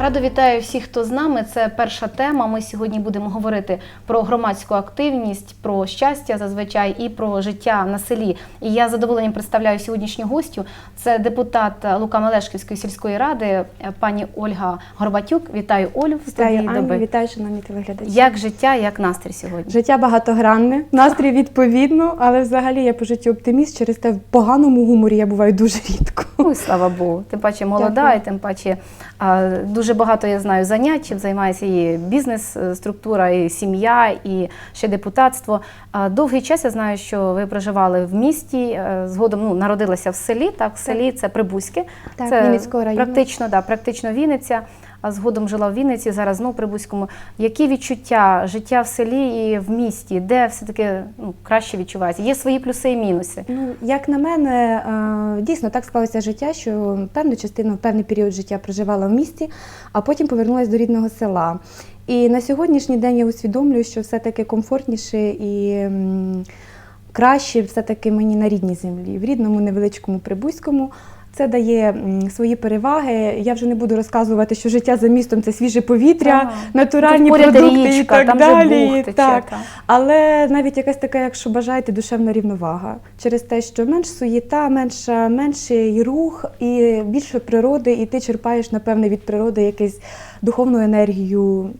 Радо вітаю всіх, хто з нами. Це перша тема. Ми сьогодні будемо говорити про громадську активність, про щастя зазвичай і про життя на селі. І я з задоволенням представляю сьогоднішню гостю. Це депутат Лука Мелешківської сільської ради, пані Ольга Горбатюк. Вітаю Олю в студії Вітаю, доби. вітаю, шановні телеглядачі. Як життя, як настрій сьогодні? Життя багатогранне, настрій відповідно, але взагалі я по житті оптиміст. Через те в поганому гуморі я буваю дуже рідко. Ну слава Богу. Тим паче молода, Дякую. і тим паче а, дуже багато я знаю занять, чим займається і бізнес-структура, і сім'я, і ще депутатство. Довгий час я знаю, що ви проживали в місті, е, згодом ну, народилася в селі. Так, в селі це Прибузьке. Так, це Вінницького району. Практично, да, практично Вінниця. А згодом жила в Вінниці, зараз знову Прибузькому. Які відчуття життя в селі і в місті, де все-таки ну, краще відчувається? Є свої плюси і мінуси. Ну, як на мене, е, дійсно так склалося життя, що певну частину, певний період життя проживала в місті, а потім повернулася до рідного села. І на сьогоднішній день я усвідомлюю, що все-таки комфортніше і краще все-таки мені на рідній землі, в рідному невеличкому Прибузькому. Це дає свої переваги. Я вже не буду розказувати, що життя за містом це свіже повітря, Ага. натуральні Тут продукти і так там далі. Тече, так. так. Але навіть якась така, якщо бажаєте, душевна рівновага через те, що менш суєта, менша, менший рух і більше природи, і ти черпаєш, напевне, від природи якусь духовну енергію,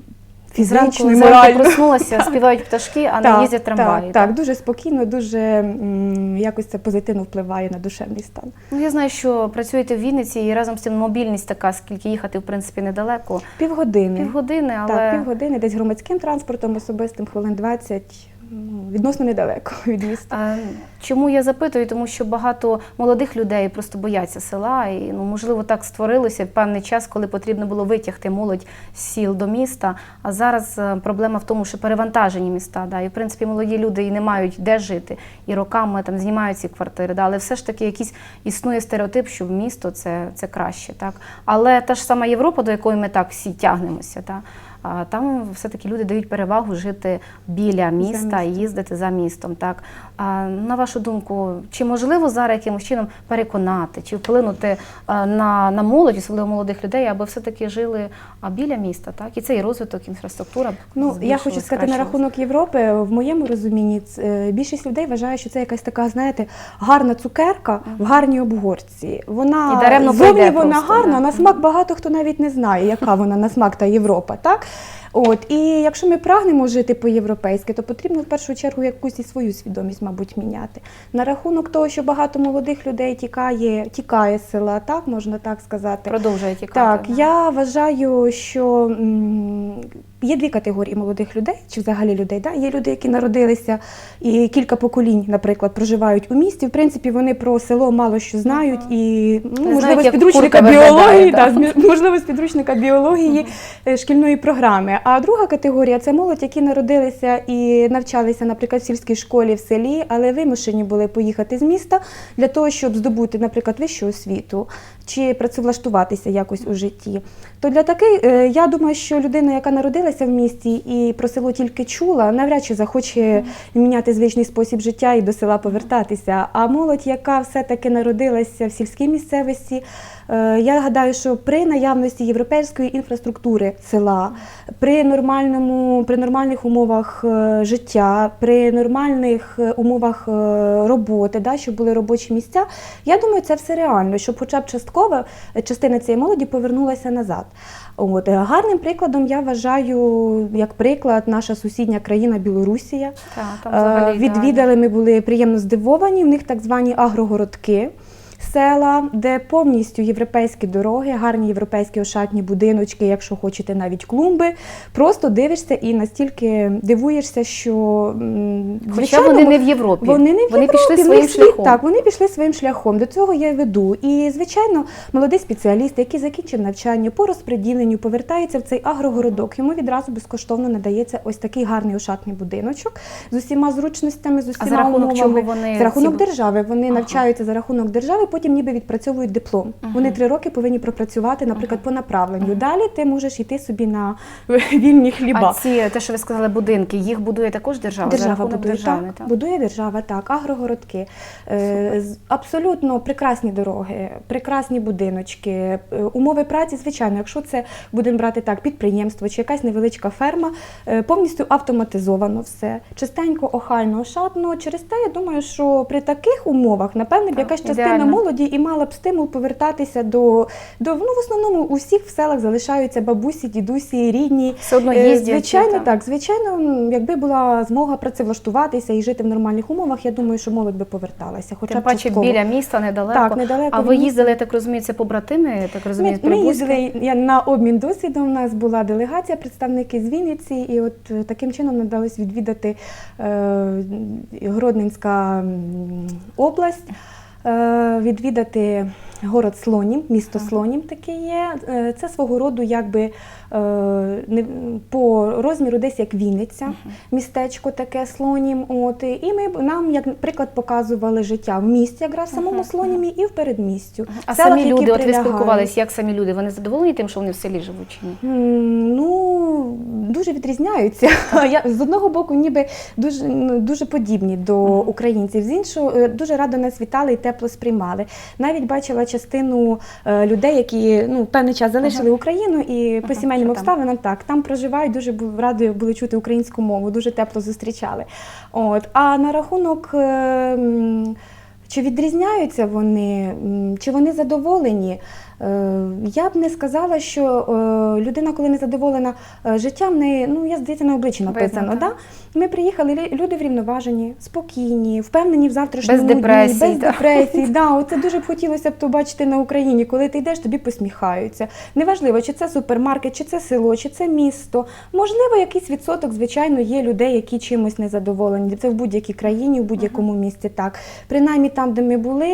Зранку, фізичну, і зранку проснулася, співають пташки, а не їздять трамваї. Так, так, дуже спокійно, дуже м, якось це позитивно впливає на душевний стан. Ну, я знаю, що працюєте в Вінниці і разом з цим мобільність така, скільки їхати, в принципі, недалеко. Півгодини. Півгодини, але Так, півгодини, десь громадським транспортом, особистим хвилин 20, ну, відносно недалеко від міста. Чому я запитую? Тому що багато молодих людей просто бояться села, і ну можливо так створилося в певний час, коли потрібно було витягти молодь з сіл до міста. А зараз е, проблема в тому, що перевантажені міста. Да, і в принципі молоді люди і не мають де жити, і роками там знімають ці квартири. Да, але все ж таки якийсь існує стереотип, що в місто це, це краще. Так, але та ж сама Європа, до якої ми так всі тягнемося, та. А там все-таки люди дають перевагу жити біля міста їздити за містом. Так на вашу думку, чи можливо зараз якимось чином переконати чи вплинути на, на молодь, особливо молодих людей, аби все-таки жили біля міста, так і цей розвиток, інфраструктура. Ну, я хочу сказати на рахунок Європи. В моєму розумінні е, більшість людей вважає, що це якась така, знаєте, гарна цукерка в гарній обгорці. Вона І даремно зовні вона просто, гарна, да. на смак багато хто навіть не знає, яка вона на смак та Європа, так? От і якщо ми прагнемо жити по-європейськи, то потрібно в першу чергу якусь і свою свідомість, мабуть, міняти. На рахунок того, що багато молодих людей тікає, тікає з села, так можна так сказати. продовжує тікати. Так, да. я вважаю, що м, є дві категорії молодих людей, чи взагалі людей. Да? Є люди, які народилися і кілька поколінь, наприклад, проживають у місті. В принципі, вони про село мало що знають, і ну, можливо, з підручника біології, да, можливо, з підручника біології шкільної програми. А друга категорія це молодь, які народилися і навчалися, наприклад, в сільській школі в селі, але вимушені були поїхати з міста для того, щоб здобути, наприклад, вищу освіту чи працевлаштуватися якось у житті. То для таких, е, я думаю, що людина, яка народилася в місті і про село тільки чула, навряд чи захоче міняти звичний спосіб життя і до села повертатися. А молодь, яка все-таки народилася в сільській місцевості, я гадаю, що при наявності європейської інфраструктури села, при нормальному, при нормальних умовах е, життя, при нормальних е, умовах е, роботи, да, щоб були робочі місця, я думаю, це все реально, щоб хоча б часткова е, частина цієї молоді повернулася назад. От е, гарним прикладом я вважаю, як приклад, наша сусідня країна Білорусія. Так, там Е, взагалі. Відвідали, ми були приємно здивовані. В них так звані агрогородки. Села, де повністю європейські дороги, гарні європейські ошатні будиночки, якщо хочете навіть клумби. Просто дивишся і настільки дивуєшся, що м, Хоча вони не в Європі. вони не в вони Європі, пішли своїм світ- шляхом. Так, вони пішли своїм шляхом. До цього я веду. І, звичайно, молодий спеціаліст, який закінчив навчання по розпреділенню, повертається в цей агрогородок. Йому відразу безкоштовно надається ось такий гарний ошатний будиночок з усіма зручностями, з усіма за рахунок умовами. чого вони за рахунок держави. Вони Ага. навчаються за рахунок держави, потім ніби відпрацьовують диплом. Вони три роки повинні пропрацювати, наприклад, по направленню. Далі ти можеш йти собі на вільні хліба. А ці, те, що ви сказали, будинки, їх будує також держава? Держава будує держави, так, будує держава, так, агрогородки. Е, абсолютно прекрасні дороги, прекрасні будиночки, е, умови праці, звичайно, якщо це будемо брати так, підприємство чи якась невеличка ферма, е, повністю автоматизовано все, чистенько, охайно, ошатно. Через те я думаю, що при таких умовах, напевне, б Так, якась частина ідеально. Молоді і мала б стимул повертатися до, до ну, в основному у всіх в селах залишаються бабусі, дідусі, рідні. Все одно Е, їздять. Звичайно, там. так. Звичайно, якби була змога працевлаштуватися і жити в нормальних умовах, я думаю, що молодь би поверталася. Хоча Тим паче біля міста, недалеко. Так, недалеко а ви їздили, я так розумію, це побратими, я так розумію, Ми, ми їздили я, на обмін досвідом. У нас була делегація, представники з Вінниці, і от е, таким чином надалось відвідати е, Гродненська область, е, відвідати город Слонім, місто Слонім таке є. Е, Це свого роду якби е, по розміру десь як Вінниця, містечко таке Слонім. От, і ми нам, як приклад, показували життя в місті, якраз в самому Слонімі і в передмістю. А селах, самі люди, от ви спілкувалися, як самі люди? Вони задоволені тим, що вони в селі живуть чи ні? Ну, дуже відрізняються. Я з одного боку, ніби дуже, ну, дуже подібні до українців. З іншого, е, дуже радо нас вітали і тепло сприймали. Навіть бачила частину е, людей, які ну, певний час залишили Україну і по сімейним обставинам так, там проживають, дуже радою були чути українську мову, дуже тепло зустрічали. От. А на рахунок. е, Чи відрізняються вони, чи вони задоволені? Е, Я б не сказала, що е, людина, коли не задоволена е, життям, в неї, ну я здається, на обличчі написано. Да? Ми приїхали, люди врівноважені, спокійні, впевнені в завтрашньому Без депресій, дні, без так. депресій. Да, оце дуже б хотілося б то бачити на Україні, коли ти йдеш, тобі посміхаються. Неважливо, чи це супермаркет, чи це село, чи це місто. Можливо, якийсь відсоток, звичайно, є людей, які чимось незадоволені. Це в будь-якій країні, в будь-якому місті. Так, принаймні там, де ми були,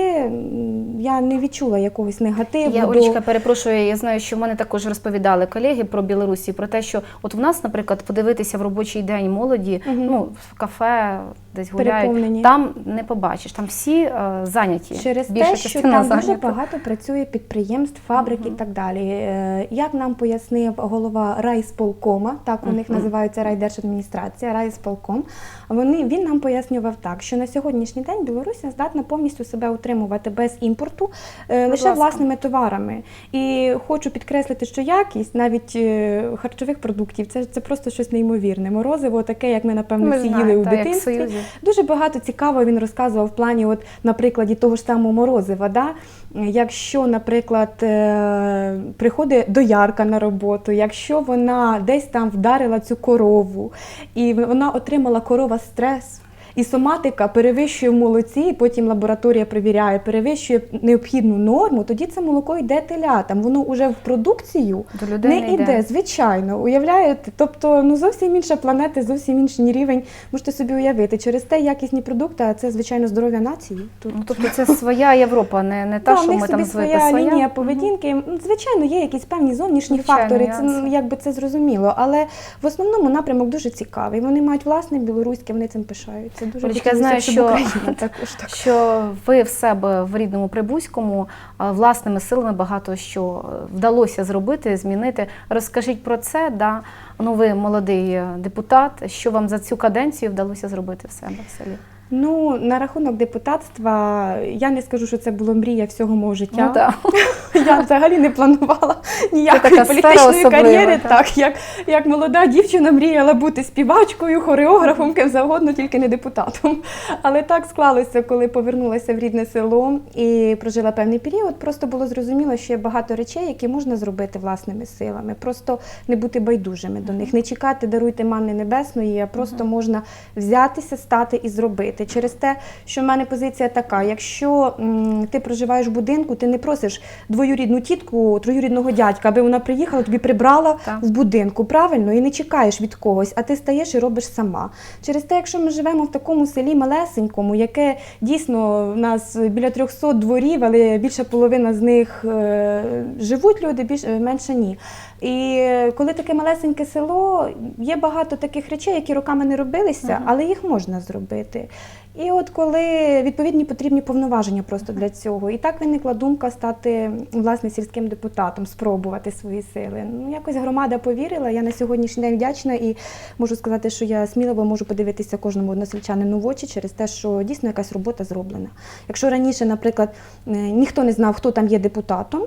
я не відчула якогось негативу. Олічка перепрошую. Я знаю, що в мене також розповідали колеги про Білорусі про те, що от в нас, наприклад, подивитися в робочий день молоді, Мгм. ну в кафе десь гуляють. Там не побачиш, там всі е, зайняті. Через Більша те, що там дуже багато працює підприємств, фабрик і так далі. Е, Як нам пояснив голова райсполкома, так у них Мгм. називається райдержадміністрація, райсполком. Вони він нам пояснював так, що на сьогоднішній день Білорусі здатна повністю себе утримувати без імпорту е, лише ласка. власними товарами. І хочу підкреслити, що якість навіть е, харчових продуктів це, це просто щось неймовірне. Морозиво, таке, як ми напевно Ми всі їли у та, дитинстві. Дуже багато цікавого він розказував в плані, от на прикладі того ж самого морозива. Да? Якщо, наприклад, е, приходить доярка на роботу, якщо вона десь там вдарила цю корову, і вона отримала корова стрес. І соматика перевищує в молоці, і потім лабораторія перевіряє, перевищує необхідну норму, тоді це молоко йде телятам. Воно вже в продукцію До людей не йде. йде, звичайно. Уявляєте? Тобто, ну зовсім інша планета, зовсім інший рівень. Можете собі уявити. Через те якісні продукти, а це звичайно здоров'я нації. Тут Ну, тобто це своя Європа, не, не та, Да, що ми собі там звикли. своя Своя. лінія поведінки. Ну, Звичайно, є якісь певні зовнішні Звичайно, фактори. Це ну, якби це зрозуміло. Але в основному напрямок дуже цікавий. Вони мають власне білоруське, вони цим пишаються. Дуже Олечка, я знаю, що- також так. що ви в себе в рідному Прибузькому власними силами багато що е, вдалося зробити, змінити. Розкажіть про це. Да? Ну, ви молодий е, депутат. Що вам за цю каденцію вдалося зробити в себе в селі? Ну на рахунок депутатства, я не скажу, що це було мрія всього мого життя. Ну. Я взагалі не планувала ніякої політичної кар'єри. так. Так, як, як молода дівчина мріяла бути співачкою, хореографом, ким завгодно, тільки не депутатом. Але так склалося, коли повернулася в рідне село і прожила певний період. Просто було зрозуміло, що є багато речей, які можна зробити власними силами. Просто не бути байдужими до них, не чекати, даруйте манни небесної, а просто можна взятися, стати і зробити. Через те, що в мене позиція така: якщо м, ти проживаєш в будинку, ти не просиш двоюрідну тітку, троюрідного дядька, аби вона приїхала, тобі прибрала Так. в будинку, правильно, і не чекаєш від когось, а ти стаєш і робиш сама. Через те, якщо ми живемо в такому селі малесенькому, яке дійсно в нас біля 300 дворів, але більша половина з них е, живуть люди, більш е, менше ні. І коли таке малесеньке село, є багато таких речей, які роками не робилися, але їх можна зробити. І от коли відповідні потрібні повноваження просто для цього. І так виникла думка стати власне сільським депутатом, спробувати свої сили. Ну якось громада повірила. Я на сьогоднішній день вдячна і можу сказати, що я сміливо можу подивитися кожному односельчанину в очі через те, що дійсно якась робота зроблена. Якщо раніше, наприклад, е, ніхто не знав, хто там є депутатом,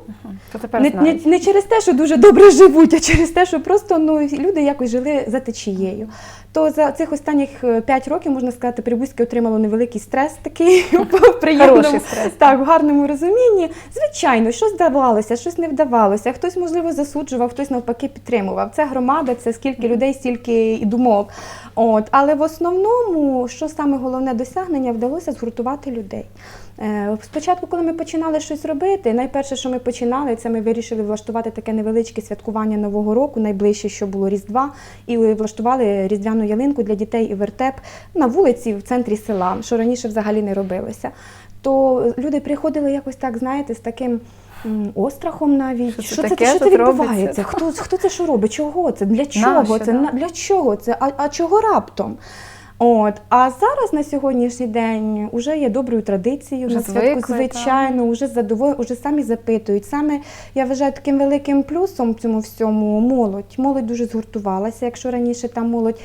То тепер не, не, не через те, що дуже добре живуть, а через те, що просто ну, люди якось жили за течією. То за цих останніх 5 років, можна сказати, Прибузьке отримало невеликий стрес такий в приємному, стрес. так, в гарному розумінні. Звичайно, щось здавалося, щось не вдавалося. Хтось, можливо, засуджував, хтось навпаки підтримував. Це громада, це скільки людей, стільки і думок. От. Але в основному, що саме головне досягнення, вдалося згуртувати людей. Е, Спочатку, коли ми починали щось робити, найперше, що ми починали, це ми вирішили влаштувати таке невеличке святкування Нового року, найближче, що було Різдва, і влаштували різдвяну ялинку для дітей і вертеп на вулиці в центрі села, що раніше взагалі не робилося. То люди приходили якось так, знаєте, з таким. Острахом навіть Що це що це, таке що це відбувається? Хто, хто це що робить? Чого це? Для чого Нащо, це? да? Для чого це? А, а чого раптом? От, а зараз на сьогоднішній день вже є доброю традицією Вже на святку, звичайно, вже задоволені, вже самі запитують. Саме я вважаю таким великим плюсом цьому всьому молодь. Молодь дуже згуртувалася. Якщо раніше там молодь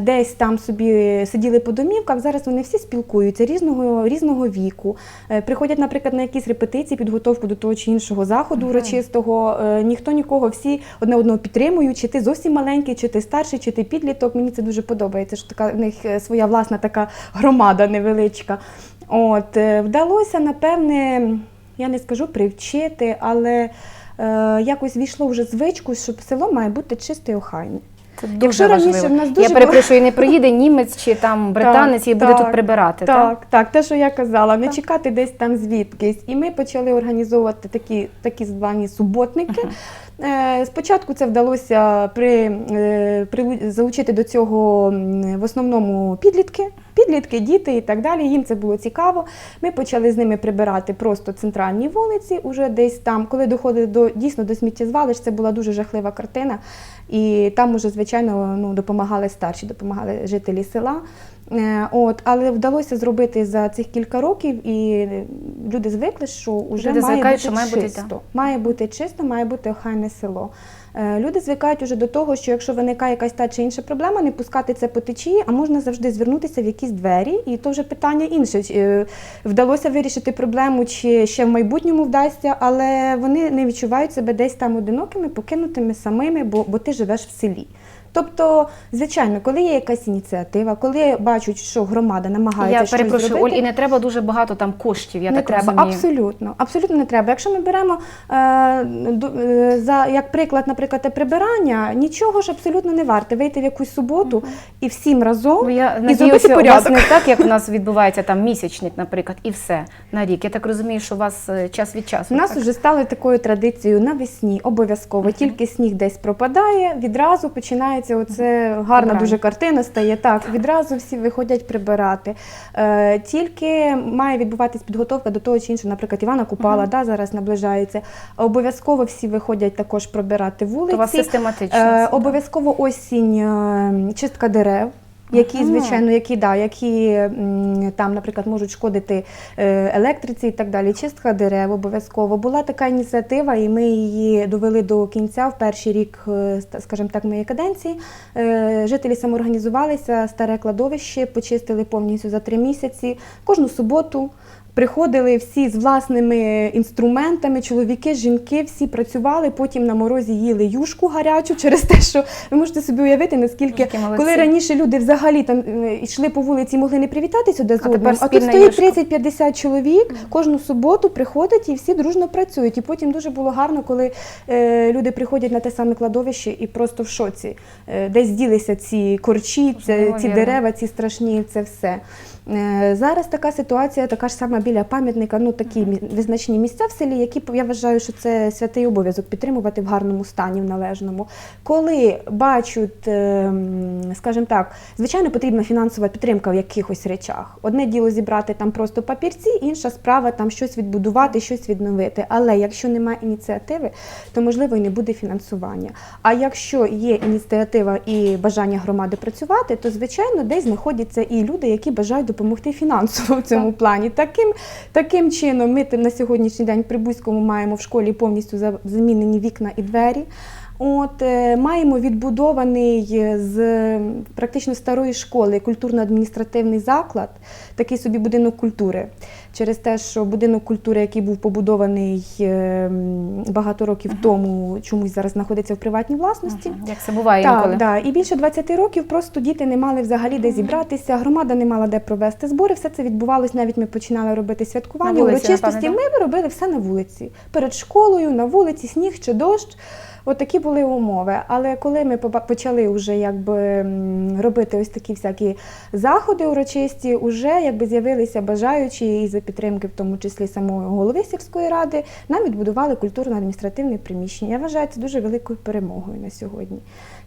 десь там собі сиділи по домівках, зараз вони всі спілкуються різного різного віку. Е, Приходять, наприклад, на якісь репетиції, підготовку до того чи іншого заходу урочистого. Е, Ніхто нікого, всі одне одного підтримують. Чи ти зовсім маленький, чи ти старший, чи ти підліток. Мені це дуже подобається. Що така в них е, своя власна така громада невеличка. От е, вдалося, напевне, я не скажу привчити, але е, якось війшло вже звичку, що село має бути чисте і охайне. Це Якщо важливо. раніше в нас дуже Я перепрошую, не приїде німець чи там британець і буде так, тут прибирати. Так, так, те, що я казала, не Так. чекати десь там звідкись. І ми почали організовувати такі, такі звані суботники. Е, Спочатку це вдалося при, при залучити до цього в основному підлітки. Підлітки, діти і так далі. Їм це було цікаво. Ми почали з ними прибирати просто центральні вулиці, уже десь там, коли доходили до дійсно до сміттєзвалищ, це була дуже жахлива картина. І там уже, звичайно, ну, допомагали старші, допомагали жителі села. Е, От, але вдалося зробити за цих кілька років, і люди звикли, що вже Люди має звикають, бути що має бути, чисто. Має бути чисто, має бути охайне село. Е, Люди звикають уже до того, що якщо виникає якась та чи інша проблема, не пускати це по течії, а можна завжди звернутися в якісь двері, і то вже питання інше. Е, Вдалося вирішити проблему, чи ще в майбутньому вдасться, але вони не відчувають себе десь там одинокими, покинутими самими, бо, бо ти живеш в селі. Тобто, звичайно, коли є якась ініціатива, коли бачать, що громада намагається Я щось перепрошую, зробити, Оль, і не треба дуже багато там коштів, я не так треба, розумію. абсолютно, абсолютно не треба. Якщо ми беремо е, е, за як приклад, наприклад, те прибирання, нічого ж абсолютно не варте вийти в якусь суботу і всім разом Ну, я і надіюся, зробити у вас не так, як у нас відбувається там місячник, наприклад, і все на рік. Я так розумію, що у вас е, час від часу. У нас так? вже стало такою традицією навесні, обов'язково. Тільки сніг десь пропадає, відразу починається оце гарна Добре. дуже картина стає. Так, відразу всі виходять прибирати. Е, тільки має відбуватись підготовка до того чи іншого, наприклад, Івана Купала, да, зараз наближається. Обов'язково всі виходять також прибирати вулиці. То вас систематично. Е, обов'язково осінь е, чистка дерев. Які, звичайно, які, да, які там, наприклад, можуть шкодити е, електриці і так далі. Чистка дерев обов'язково. Була така ініціатива, і ми її довели до кінця в перший рік, е, скажімо так, моєї каденції. Е, Жителі самоорганізувалися, старе кладовище почистили повністю за три місяці. Кожну суботу приходили всі з власними інструментами, чоловіки, жінки, всі працювали, потім на морозі їли юшку гарячу через те, що ви можете собі уявити, наскільки коли раніше люди взагалі там йшли по вулиці могли не привітатися один з одним, а тут стоїть 30-50 чоловік, кожну суботу приходять і всі дружно працюють. І потім дуже було гарно, коли е, люди приходять на те саме кладовище і просто в шоці. Е, десь ділися ці корчі, це, ці дерева, ці страшні, це все. Е, Зараз така ситуація така ж сама біля пам'ятника, ну такі визначні місця в селі, які я вважаю, що це святий обов'язок підтримувати в гарному стані, в належному. Коли бачать, ем, скажімо так, звичайно, потрібна фінансова підтримка в якихось речах. Одне діло зібрати там просто папірці, інша справа там щось відбудувати, щось відновити. Але якщо немає ініціативи, то можливо і не буде фінансування. А якщо є ініціатива і бажання громади працювати, то звичайно десь знаходяться і люди, які бажають допомогти фінансово в цьому плані. Таким, таким чином, ми на сьогоднішній день при Бузькому маємо в школі повністю за- замінені вікна і двері. От е, маємо відбудований е, з практично старої школи культурно-адміністративний заклад, такий собі будинок культури. Через те, що будинок культури, який був побудований е, багато років тому, чомусь зараз знаходиться в приватній власності. Мгм. Як це буває Так, інколи. да. І більше 20 років просто діти не мали взагалі де зібратися, громада не мала де провести збори. Все це відбувалось. Навіть ми починали робити святкування, урочистості. Ми робили все на вулиці. Перед школою, на вулиці, сніг чи дощ. От такі були умови. Але коли ми почали вже якби робити ось такі всякі заходи урочисті, вже якби з'явилися бажаючі і за підтримки, в тому числі самого голови сільської ради, нам відбудували культурно-адміністративне приміщення. Я вважаю це дуже великою перемогою на сьогодні.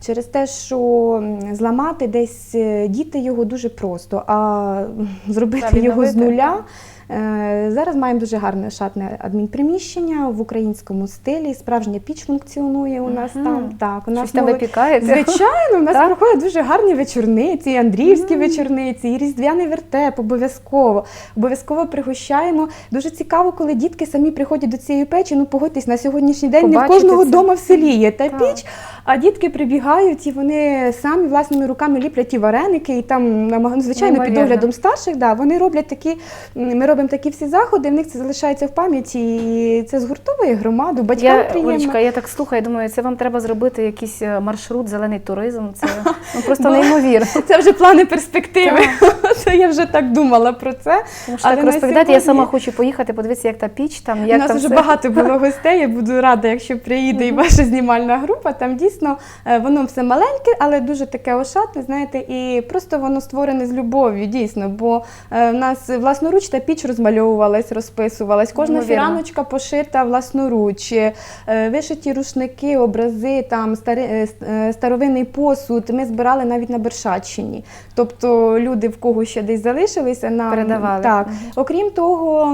Через те, що зламати десь е, діти його дуже просто, а зробити Та, його з нуля. Е, Зараз маємо дуже гарне шатне адмінприміщення в українському стилі. Справжня піч функціонує у нас Мгм. там. Так, у нас Щось там випікаєте? Звичайно, у нас Так? проходять дуже гарні вечорниці, і Андріївські вечорниці, і різдвяний вертеп обов'язково. Обов'язково пригощаємо. Дуже цікаво, коли дітки самі приходять до цієї печі. Ну погодьтесь, на сьогоднішній день не в кожного це. вдома в селі є та Так. піч. А дітки прибігають і вони самі власними руками ліплять ті вареники, і там ну, звичайно під доглядом старших. Да, вони роблять такі. Ми робимо такі всі заходи. В них це залишається в пам'яті, і це згуртовує громаду, батькам Я, приємно. Олечка, я так слухаю, думаю, це вам треба зробити якийсь е, маршрут, зелений туризм. Це ну, просто неймовірно. Це вже плани перспективи. Це я вже так думала про це. Тому що так розповідати, я сама хочу поїхати, подивитися, як та піч там, У нас вже багато було гостей. Я буду рада, якщо приїде і ваша знімальна група. Там дійсно е, воно все маленьке, але дуже таке ошатне, знаєте, і просто воно створене з любов'ю, дійсно. Бо е, в нас власноруч та піч розмальовувалась, розписувалась. Кожна фіраночка пошита власноруч, е, вишиті рушники, образи, там стари, е, старовинний посуд. Ми збирали навіть на Бершаччині. Тобто люди, в кого ще десь залишилися, нам Передавали. Так. Окрім того,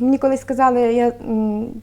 мені колись сказали, я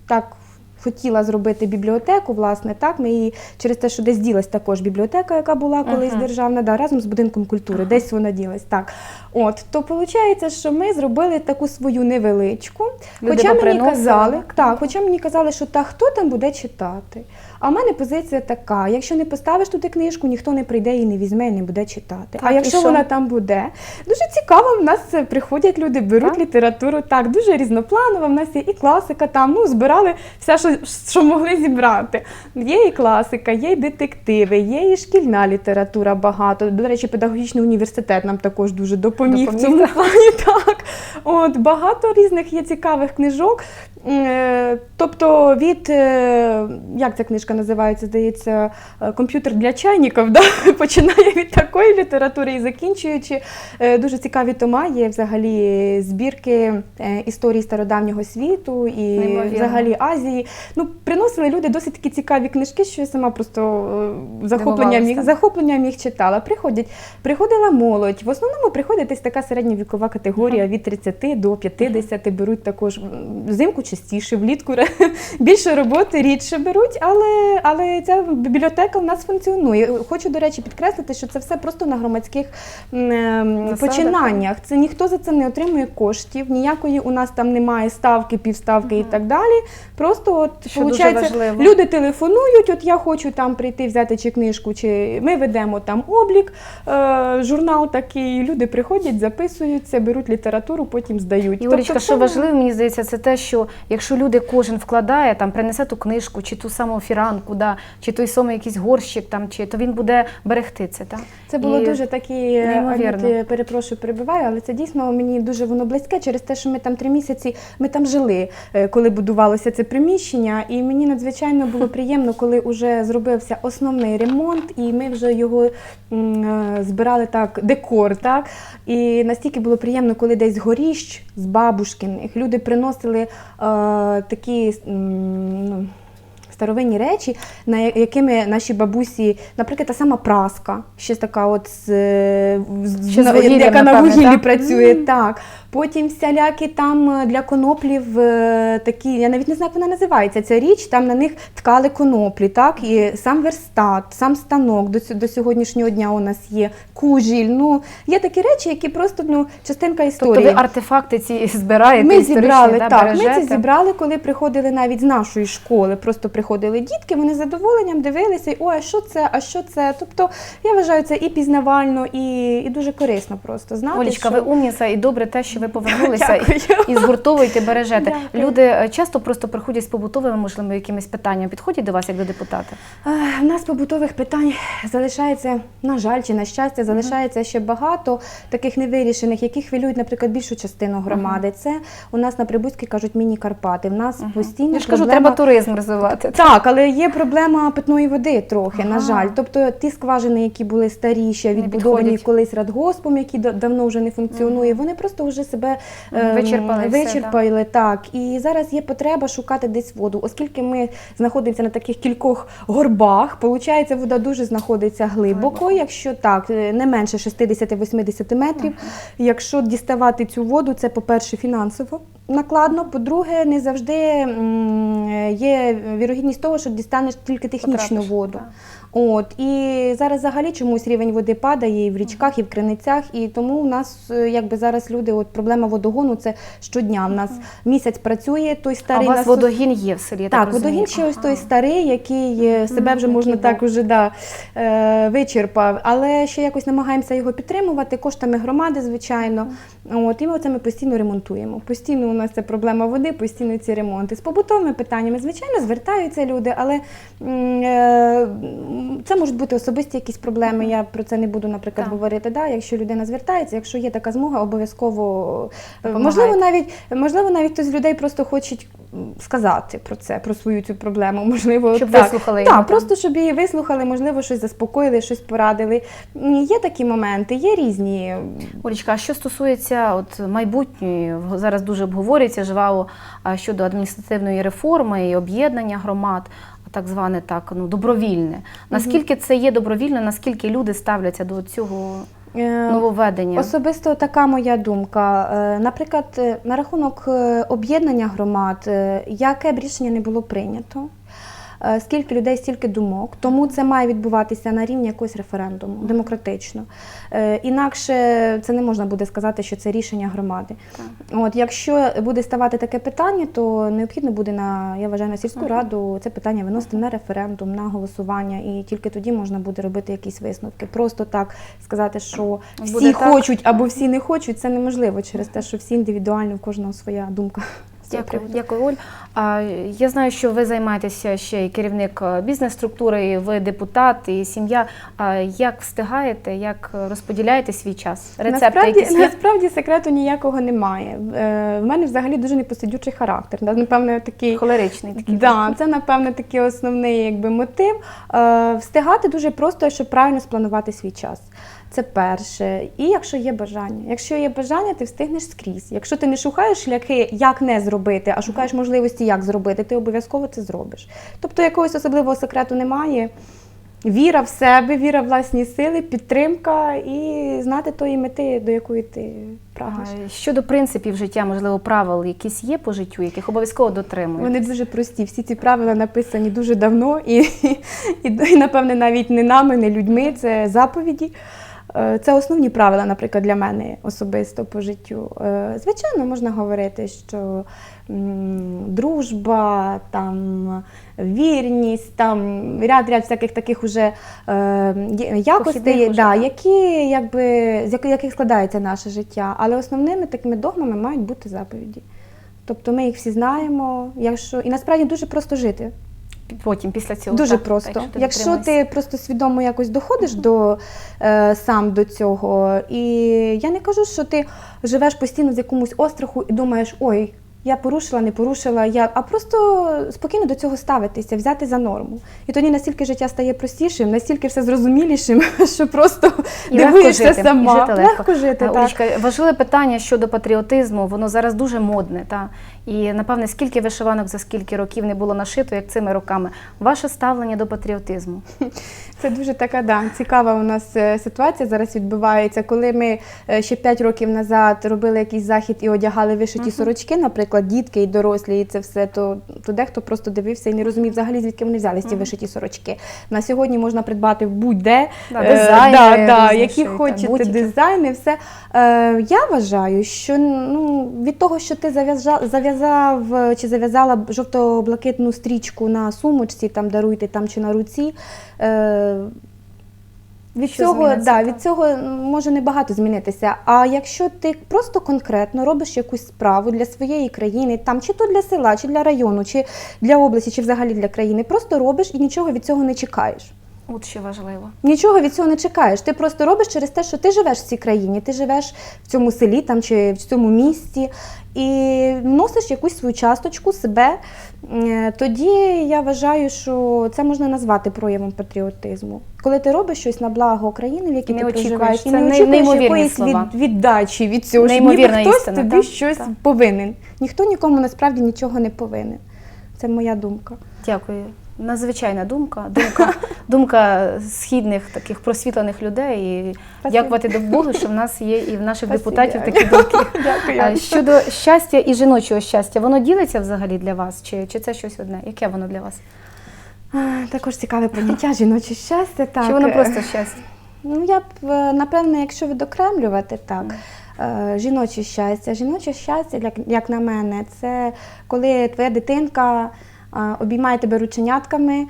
так. Хотіла зробити бібліотеку, власне, так ми її через те, що десь ділась також бібліотека, яка була колись Ага. державна, да, разом з будинком культури, десь вона ділась. Так, от то виходить, що ми зробили таку свою невеличку. Люди хоча мені казали, так, хоча мені казали, що та хто там буде читати. А в мене позиція така: якщо не поставиш туди книжку, ніхто не прийде і не візьме, і не буде читати. Так, а якщо що? вона там буде, дуже цікаво, в нас приходять люди, беруть Так? літературу. Так, дуже різнопланова. В нас є і класика там. Ну, збирали все, що, що могли зібрати. Є і класика, є і детективи, є і шкільна література багато. До речі, педагогічний університет нам також дуже допоміг, Допоміг, в цьому плані. Так. От, багато різних є цікавих книжок. Е, Тобто від, е, як ця книжка називається, здається, е, комп'ютер для чайників, да? починає від такої літератури і закінчуючи. Е, Дуже цікаві тома є взагалі збірки е, історії стародавнього світу і Неймовірно. взагалі Азії. Ну, приносили люди досить такі цікаві книжки, що я сама просто захопленням їх, захопленням їх читала. Приходять, приходила молодь. В основному приходить десь така середньовікова категорія від 30 до 50, беруть також взимку частіше, влітку більше роботи, рідше беруть, але, але ця бібліотека в нас функціонує. Хочу, до речі, підкреслити, що це все просто на громадських Засадах, починаннях. Це ніхто за це не отримує коштів, ніякої у нас там немає ставки, півставки і так далі. Просто от Що дуже люди телефонують, от я хочу там прийти взяти чи книжку, чи ми ведемо там облік, е, журнал такий. Люди приходять, записуються, беруть літературу, потім здають. Олечка, Тобто що важливо, мені здається, це те, що якщо люди кожен вкладає, там принесе ту книжку, чи ту саму фіранку, да, чи той самий якийсь горщик, там, чи то він буде берегти це. Так? Це було І дуже такі, неймовірно. Перепрошую, перебиваю, але це дійсно мені дуже воно близьке через те, що ми там три місяці ми там жили, е, коли будувалося це приміщення. І мені надзвичайно було приємно, коли вже зробився основний ремонт, і ми вже його е, збирали так, декор. Так? І настільки було приємно, коли десь горіщ з бабушкиних. Люди приносили е, такі ну, старовинні речі, на якими наші бабусі, наприклад, та сама праска, ще така от з, з, з- з, з з, з яка на вугіллі працює. Так. Потім всілякі там е, для коноплів е, такі, я навіть не знаю, як вона називається ця річ, там на них ткали коноплі, так, і сам верстат, сам станок до, до сьогоднішнього дня у нас є, кужіль. Ну, є такі речі, які просто ну, частинка історії. Тобто ви артефакти ці збираєте Ми зібрали да, так. Ми бережете? це зібрали, коли приходили навіть з нашої школи. Просто приходили дітки, вони з задоволенням дивилися, ой, а що це, а що це. Тобто я вважаю це і пізнавально, і, і дуже корисно просто знати. Олічка, що... ви умніця і добре те, що ви повернулися і, Дякую. і згуртовуєте, бережете. Дякую. Люди е, часто просто приходять з побутовими, можливо, якимись питаннями. Підходять до вас як до депутата? Е, У нас побутових питань залишається, на жаль, чи на щастя, залишається ще багато таких невирішених, які хвилюють, наприклад, більшу частину громади. Це у нас на Прибузькій кажуть міні-Карпати. В нас постійно Я ж кажу, проблема- треба туризм розвивати. Так, але є проблема питної води трохи, на жаль. Тобто ті скважини, які були старі, ще відбудовані колись радгоспом, які давно вже не функціонує, вони просто вже себе ем, Вичерпали все, вичерпали. Так, і зараз є потреба шукати десь воду, оскільки ми знаходимося на таких кількох горбах. Получається, вода дуже знаходиться глибоко, Глибоко. якщо так, е, не менше 60-80 метрів. Якщо діставати цю воду, це, по-перше, фінансово накладно. По-друге, не завжди м, є вірогідність того, що дістанеш тільки технічну Потрапиш, воду. так. От і зараз взагалі чомусь рівень води падає і в річках, і в криницях. І тому у нас е, якби зараз люди, от проблема водогону це щодня. У нас місяць працює той А старий у вас насос. водогін є в селі, я так, Так, водогін ще ось той старий, який е, себе вже можна який так був. уже да, е, вичерпав. Але ще якось намагаємося його підтримувати коштами громади, звичайно. От, і ми це ми постійно ремонтуємо. Постійно у нас це проблема води, постійно ці ремонти. З побутовими питаннями, звичайно, звертаються люди, але е, це можуть бути особисті якісь проблеми. Я про це не буду, наприклад, Так. говорити. Да? Якщо людина звертається, якщо є така змога, обов'язково е, можливо, навіть можливо, навіть хтось з людей просто хоче сказати про це, про свою цю проблему. Можливо, Щоб так. вислухали Так, просто щоб її вислухали, можливо, щось заспокоїли, щось порадили. Є такі моменти, є різні. Олічка, а що стосується от майбутньої, зараз дуже обговорюється жваво щодо адміністративної реформи і об'єднання громад, так зване так, ну добровільне. Наскільки це є добровільне, наскільки люди ставляться до цього Е, нововведення? Особисто така моя думка. Е, Наприклад, е, на рахунок об'єднання громад, яке б рішення не було прийнято. Е, Скільки людей, стільки думок, тому це має відбуватися на рівні якогось референдуму, демократично. Е, Інакше це не можна буде сказати, що це рішення громади. От якщо буде ставати таке питання, то необхідно буде на я вважаю на сільську раду це питання виносити на референдум, на голосування, і тільки тоді можна буде робити якісь висновки. Просто так сказати, що всі Буде так. хочуть або всі не хочуть, це неможливо через те, що всі індивідуально в кожного своя думка. Дякую, дякую, Оль. Я знаю, що ви займаєтеся ще і керівник е, бізнес-структури, і ви депутат, і сім'я. Як встигаєте, як розподіляєте свій час? Рецепти насправді, якісь є? насправді секрету ніякого немає. Е, в мене взагалі дуже непосидючий характер. Напевно, такий Холеричний такий. Да, це напевно такий основний якби мотив. Е, встигати дуже просто, щоб правильно спланувати свій час. Це перше. І якщо є бажання. Якщо є бажання, ти встигнеш скрізь. Якщо ти не шукаєш шляхи, як не зробити, а шукаєш можливості, як зробити, ти обов'язково це зробиш. Тобто якогось особливого секрету немає. Віра в себе, віра в власні сили, підтримка і знати тої мети, до якої ти прагнеш. Щодо принципів життя, можливо, правил якісь є по життю, яких обов'язково дотримуєтесь? Вони дуже прості. Всі ці правила написані дуже давно, і, і, і напевне, навіть не нами, не людьми. Це заповіді. Е, Це основні правила, наприклад, для мене особисто по життю. Е, Звичайно, можна говорити, що дружба, там вірність, там ряд ряд всяких таких уже е, якостей, да, які якби з яких складається наше життя. Але основними такими догмами мають бути заповіді. Тобто ми їх всі знаємо, якщо і насправді дуже просто жити. Потім, після цього. Дуже так, просто. так, ти якщо ти просто свідомо якось доходиш до е, сам до цього, і я не кажу, що ти живеш постійно з якомусь остраху і думаєш, ой. я порушила, не порушила, я, а просто спокійно до цього ставитися, взяти за норму. І тоді настільки життя стає простішим, настільки все зрозумілішим, що просто І легко жити, сама. і жити легко. жити, Е, так. Олечка, важливе питання щодо патріотизму, воно зараз дуже модне. Та? І напевне, скільки вишиванок за скільки років не було нашито, як цими роками. Ваше ставлення до патріотизму? Це дуже така да, цікава у нас е, ситуація зараз відбувається. Коли ми е, ще 5 років назад робили якийсь захід і одягали вишиті сорочки, наприклад, дітки і дорослі, і це все, то, то дехто просто дивився і не розумів взагалі, звідки вони взялись ці вишиті сорочки. На сьогодні можна придбати будь-де Да, е, дизайни да, да, які хочете бутики. дизайни, все. Е, я вважаю, що ну, від того, що ти зав'язав, зав'язав чи зав'язала жовто-блакитну стрічку на сумочці, там даруйте там чи на руці. Е, від Що цього, да, від цього може небагато змінитися. А якщо ти просто конкретно робиш якусь справу для своєї країни, там чи то для села, чи для району, чи для області, чи взагалі для країни, просто робиш і нічого від цього не чекаєш. От що важливо. Нічого від цього не чекаєш. Ти просто робиш через те, що ти живеш в цій країні, ти живеш в цьому селі там чи в цьому місті і вносиш якусь свою часточку себе. Тоді я вважаю, що це можна назвати проявом патріотизму. Коли ти робиш щось на благо країни, в якій Не ти проживаєш, і не очікуєш якоїсь слова. від, віддачі від цього, що ніби хтось істина, тобі так? щось Так. повинен. Ніхто нікому насправді нічого не повинен. Це моя думка. Дякую. Надзвичайна думка, думка, думка східних таких просвітлених людей. І дякувати до Богу, що в нас є і в наших депутатів такі думки. Дякую. Щодо щастя і жіночого щастя, воно ділиться взагалі для вас? Чи, чи це щось одне? Яке воно для вас? Також цікаве поняття жіноче щастя. Так. Чи воно просто щастя? Ну, я б, е, напевно, якщо відокремлювати так, е, жіноче щастя. Жіноче щастя, як, на мене, це коли твоя дитинка обіймає тебе рученятками.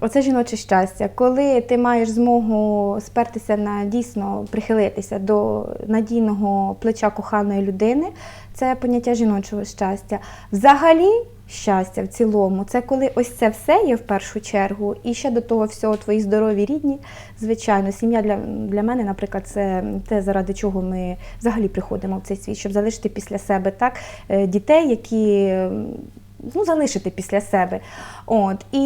Оце жіноче щастя. Коли ти маєш змогу спертися на дійсно прихилитися до надійного плеча коханої людини, це поняття жіночого щастя. Взагалі, щастя в цілому, це коли ось це все є в першу чергу, і ще до того всього твої здорові рідні. Звичайно, сім'я для, для мене, наприклад, це те, заради чого ми взагалі приходимо в цей світ, щоб залишити після себе так е, дітей, які. Ну, залишити після себе. От. І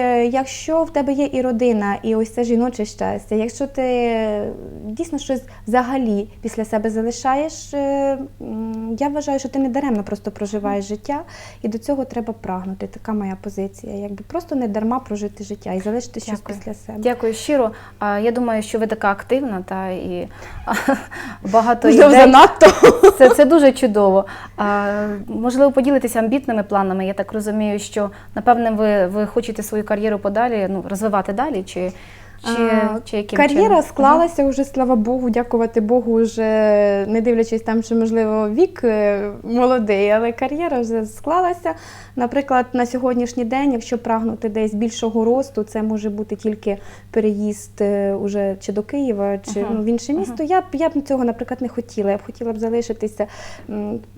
е, якщо в тебе є і родина, і ось це жіноче щастя, якщо ти е, дійсно щось взагалі після себе залишаєш, е, я вважаю, що ти не даремно просто проживаєш життя, і до цього треба прагнути. Така моя позиція. Якби просто не дарма прожити життя і залишити щось після себе. Дякую щиро. Я думаю, що ви така активна та і багато ідей. занадто. Це, це дуже чудово. Можливо, поділитися амбітними планами. Я так розумію, що напевне ви, ви хочете свою кар'єру подалі, ну розвивати далі, чи, чи, А, чи яким Кар'єра чином? склалася вже, слава Богу, дякувати Богу, вже не дивлячись там, що можливо вік е, молодий, але кар'єра вже склалася. Наприклад, на сьогоднішній день, якщо прагнути десь більшого росту, це може бути тільки переїзд е, уже чи до Києва, чи Ага, ну, в інше ага. місто. Я б я б цього, наприклад, не хотіла. Я б хотіла б залишитися.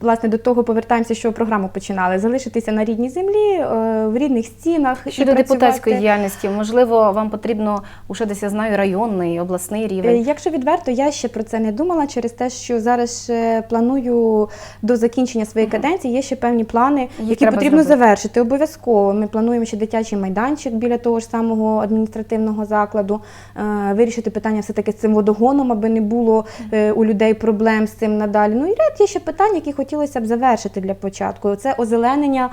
Власне, до того повертаємося, що програму починали. Залишитися на рідній землі, е, в рідних стінах. Щодо депутатської діяльності, можливо, вам потрібно уже десь я знаю районний, обласний Е, рівень. Якщо відверто, я ще про це не думала через те, що зараз ще планую до закінчення своєї каденції. Є ще певні плани, які потрібно зробити. завершити. Обов'язково ми плануємо ще дитячий майданчик біля того ж самого адміністративного закладу, е, вирішити питання все таки з цим водогоном, аби не було е, у людей проблем з цим надалі. Ну і ряд є ще питань, які хотілося б завершити для початку. Це озеленення,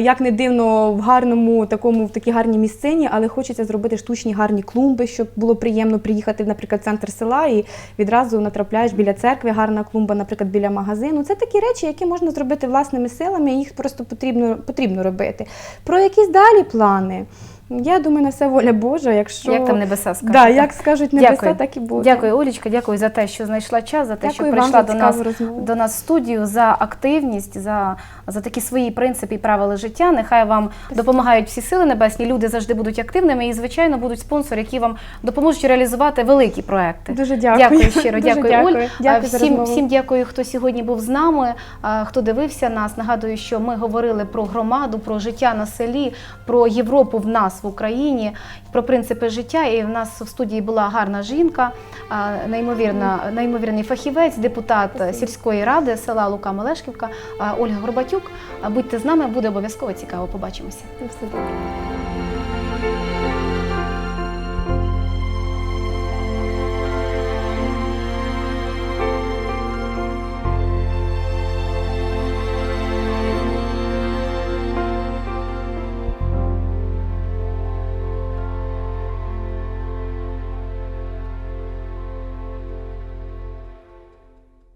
як не дивно, в гарному такому, в такій гарній місцині, але хочеться зробити штучні гарні клумби, щоб було приємно приїхати, наприклад, в центр села і відразу натрапляєш біля церкви, гарна клумба, наприклад, біля магазину. Це такі речі, які можна зробити власними силами, їх просто потрібно, потрібно робити. Про якісь далі плани. Я думаю, на все воля Божа, якщо Як там небеса скажуть. да, як скажуть небеса, Дякую. так і буде. Дякую, Олічка, дякую за те, що знайшла час, за те, Дякую що прийшла до нас розмову. до нас в студію за активність, за, за такі свої принципи і правила життя. Нехай вам допомагають всі сили небесні. Люди завжди будуть активними і, звичайно, будуть спонсори, які вам допоможуть реалізувати великі проекти. Дуже дякую. Дякую щиро, Дуже дякую, дякую. Оль. Дякую А, за всім, всім дякую, хто сьогодні був з нами, хто дивився нас. Нагадую, що ми говорили про громаду, про життя на селі, про Європу в нас в Україні, про принципи життя. І в нас в студії була гарна жінка, неймовірна, неймовірний фахівець, депутат сільської ради села Лука Мелешківка Ольга Горбатюк. Будьте з нами, буде обов'язково цікаво. Побачимося.